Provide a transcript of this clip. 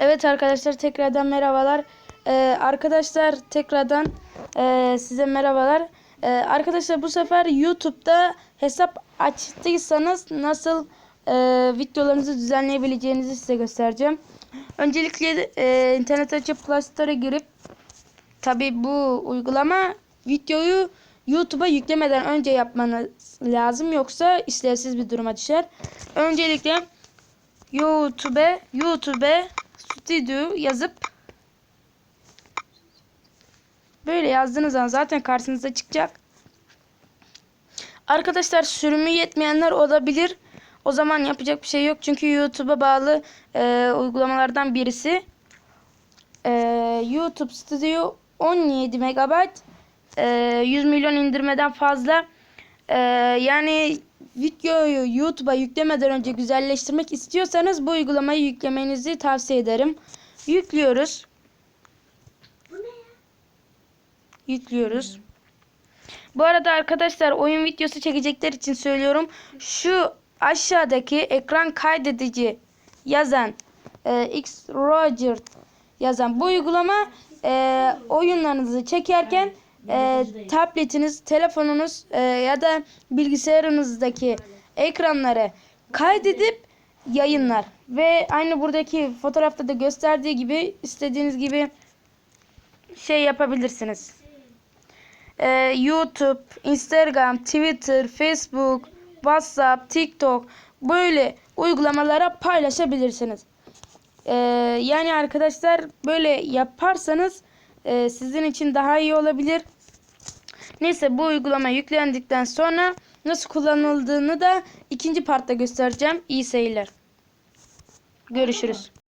Evet arkadaşlar tekrardan merhabalar. Ee, arkadaşlar tekrardan e, size merhabalar. Ee, arkadaşlar bu sefer YouTube'da hesap açtıysanız nasıl e, videolarınızı düzenleyebileceğinizi size göstereceğim. Öncelikle e, internet açıp Play Store'a girip tabi bu uygulama videoyu YouTube'a yüklemeden önce yapmanız lazım yoksa işlevsiz bir duruma düşer. Öncelikle YouTube YouTube Studio yazıp böyle yazdığınız zaman zaten karşınıza çıkacak. Arkadaşlar sürümü yetmeyenler olabilir. O zaman yapacak bir şey yok. Çünkü YouTube'a bağlı e, uygulamalardan birisi. E, YouTube Studio 17 MB e, 100 milyon indirmeden fazla. E, yani videoyu YouTube'a yüklemeden önce güzelleştirmek istiyorsanız bu uygulamayı yüklemenizi tavsiye ederim. Yüklüyoruz. Yüklüyoruz. Bu arada arkadaşlar oyun videosu çekecekler için söylüyorum. Şu aşağıdaki ekran kaydedici yazan e, X Roger yazan bu uygulama e, oyunlarınızı çekerken e, tabletiniz, telefonunuz e, ya da bilgisayarınızdaki ekranları kaydedip yayınlar. Ve aynı buradaki fotoğrafta da gösterdiği gibi istediğiniz gibi şey yapabilirsiniz. Ee, YouTube, Instagram, Twitter, Facebook, WhatsApp, TikTok böyle uygulamalara paylaşabilirsiniz. Ee, yani arkadaşlar böyle yaparsanız e, sizin için daha iyi olabilir. Neyse bu uygulama yüklendikten sonra nasıl kullanıldığını da ikinci partta göstereceğim. İyi seyirler. Görüşürüz.